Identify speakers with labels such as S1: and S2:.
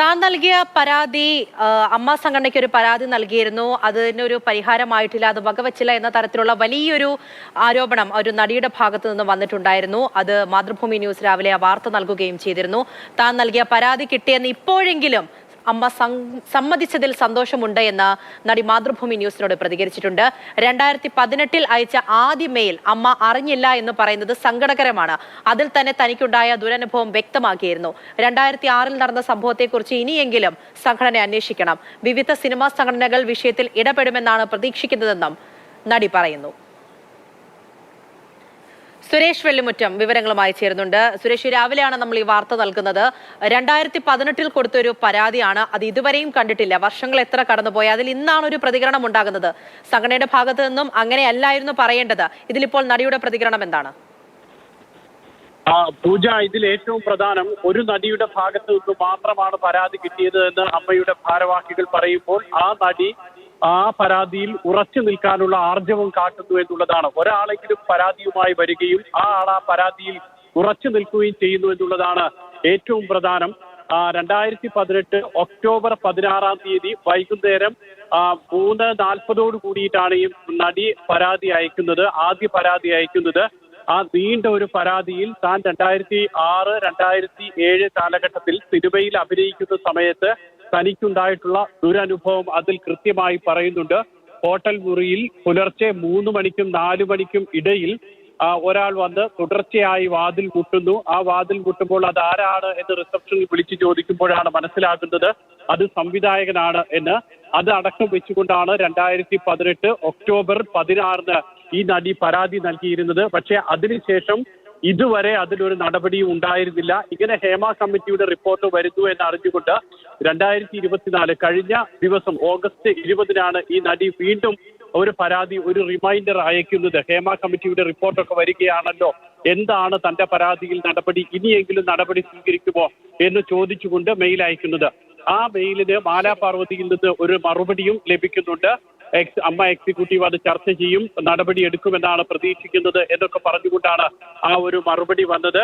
S1: താൻ നൽകിയ പരാതി അമ്മ സംഘടനയ്ക്ക് ഒരു പരാതി നൽകിയിരുന്നു. അതിനൊരു പരിഹാരമായിട്ടില്ല അത് വകവച്ചില്ല എന്ന തരത്തിലുള്ള വലിയൊരു ആരോപണം ഒരു നടിയുടെ ഭാഗത്തു നിന്ന് വന്നിട്ടുണ്ടായിരുന്നു. അത് മാതൃഭൂമി ന്യൂസ് രാവിലെ ആ വാർത്ത നൽകുകയും ചെയ്തിരുന്നു. താൻ നൽകിയ പരാതി കിട്ടിയെന്ന് ഇപ്പോഴെങ്കിലും അമ്മ സമ്മതിച്ചതിൽ സന്തോഷമുണ്ട് എന്ന് നടി മാതൃഭൂമി ന്യൂസിനോട് പ്രതികരിച്ചിട്ടുണ്ട്. രണ്ടായിരത്തി പതിനെട്ടിൽ അയച്ച ആദ്യ മെയിൽ അമ്മ അറിഞ്ഞില്ല എന്ന് പറയുന്നത് സങ്കടകരമാണ്. അതിൽ തന്നെ തനിക്കുണ്ടായ ദുരനുഭവം വ്യക്തമാക്കിയിരുന്നു. രണ്ടായിരത്തി ആറിൽ നടന്ന സംഭവത്തെക്കുറിച്ച് ഇനിയെങ്കിലും സംഘടന അന്വേഷിക്കണം. വിവിധ സിനിമാ സംഘടനകൾ വിഷയത്തിൽ ഇടപെടുമെന്നാണ് പ്രതീക്ഷിക്കുന്നതെന്നും നടി പറയുന്നു. സുരേഷ് വെള്ളിമുറ്റം വിവരങ്ങളുമായി ചേരുന്നുണ്ട്. സുരേഷ് രാവിലെയാണ് നമ്മൾ ഈ വാർത്ത നൽകുന്നത്. രണ്ടായിരത്തി പതിനെട്ടിൽ കൊടുത്തൊരു പരാതിയാണ്. അത് ഇതുവരെയും കണ്ടിട്ടില്ല. വർഷങ്ങൾ എത്ര കടന്നുപോയി അതിൽ ഇന്നാണ് ഒരു പ്രതികരണം ഉണ്ടാകുന്നത്. സംഘടനയുടെ ഭാഗത്തു നിന്നും അങ്ങനെയല്ലായിരുന്നു പറയേണ്ടത്. ഇതിലിപ്പോൾ നടിയുടെ പ്രതികരണം എന്താണ്?
S2: പൂജ ഇതിൽ ഏറ്റവും പ്രധാനം ഒരു നടിയുടെ ഭാഗത്ത് നിന്ന് മാത്രമാണ് പരാതി കിട്ടിയത് എന്ന് അമ്മയുടെ ഭാരവാഹികൾ പറയുമ്പോൾ ആ നടി ആ പരാതിയിൽ ഉറച്ചു നിൽക്കാനുള്ള ആർജവം കാട്ടുന്നു എന്നുള്ളതാണ്. ഒരാളെങ്കിലും പരാതിയുമായി വരികയും ആ ആൾ ആ പരാതിയിൽ ഉറച്ചു നിൽക്കുകയും ചെയ്യുന്നു എന്നുള്ളതാണ് ഏറ്റവും പ്രധാനം. രണ്ടായിരത്തി പതിനെട്ട് ഒക്ടോബർ പതിനാറാം തീയതി വൈകുന്നേരം മൂന്ന് നാൽപ്പതോട് കൂടിയിട്ടാണ് ഈ നടി പരാതി അയക്കുന്നത് ആദ്യ പരാതി അയക്കുന്നത്. ആ നീണ്ട ഒരു പരാതിയിൽ താൻ രണ്ടായിരത്തി ആറ് രണ്ടായിരത്തി ഏഴ് കാലഘട്ടത്തിൽ സിനിമയിൽ അഭിനയിക്കുന്ന സമയത്ത് തനിക്കുണ്ടായിട്ടുള്ള ദുരനുഭവം അതിൽ കൃത്യമായി പറയുന്നുണ്ട്. ഹോട്ടൽ മുറിയിൽ പുലർച്ചെ മൂന്ന് മണിക്കും നാലു മണിക്കും ഇടയിൽ ഒരാൾ വന്ന് തുടർച്ചയായി വാതിൽ മുട്ടുന്നു. ആ വാതിൽ മുട്ടുമ്പോൾ അത് ആരാണ് എന്ന് റിസപ്ഷനിൽ വിളിച്ചു ചോദിക്കുമ്പോഴാണ് മനസ്സിലാകുന്നത്. അത് സംവിധായകനാണ് എന്ന്. അത് അടക്കം വെച്ചുകൊണ്ടാണ് രണ്ടായിരത്തി പതിനെട്ട് ഒക്ടോബർ പതിനാറിന് ഈ നടി പരാതി നൽകിയിരുന്നത്. പക്ഷേ അതിനുശേഷം ഇതുവരെ അതിലൊരു നടപടിയും ഉണ്ടായിരുന്നില്ല. ഇങ്ങനെ ഹേമ കമ്മിറ്റിയുടെ റിപ്പോർട്ട് വരുന്നു എന്ന് അറിഞ്ഞുകൊണ്ട് രണ്ടായിരത്തി ഇരുപത്തിനാല് കഴിഞ്ഞ ദിവസം ഓഗസ്റ്റ് ഇരുപതിനാണ് ഈ നടി വീണ്ടും ഒരു പരാതി ഒരു റിമൈൻഡർ അയക്കുന്നത്. ഹേമ കമ്മിറ്റിയുടെ റിപ്പോർട്ടൊക്കെ വരികയാണല്ലോ. എന്താണ് തന്റെ പരാതിയിൽ നടപടി? ഇനിയെങ്കിലും നടപടി സ്വീകരിക്കുമോ എന്ന് ചോദിച്ചുകൊണ്ട് മെയിൽ അയക്കുന്നത്. ആ മെയിലിന് മാലാ പാർവതിയിൽ നിന്ന് ഒരു മറുപടിയും ലഭിക്കുന്നുണ്ട്. എക്സ് അമ്മ എക്സിക്യൂട്ടീവ് അത് ചർച്ച ചെയ്യും നടപടി എടുക്കുമെന്നാണ് പ്രതീക്ഷിക്കുന്നത് എന്നൊക്കെ പറഞ്ഞുകൊണ്ടാണ് ആ ഒരു മറുപടി വന്നത്.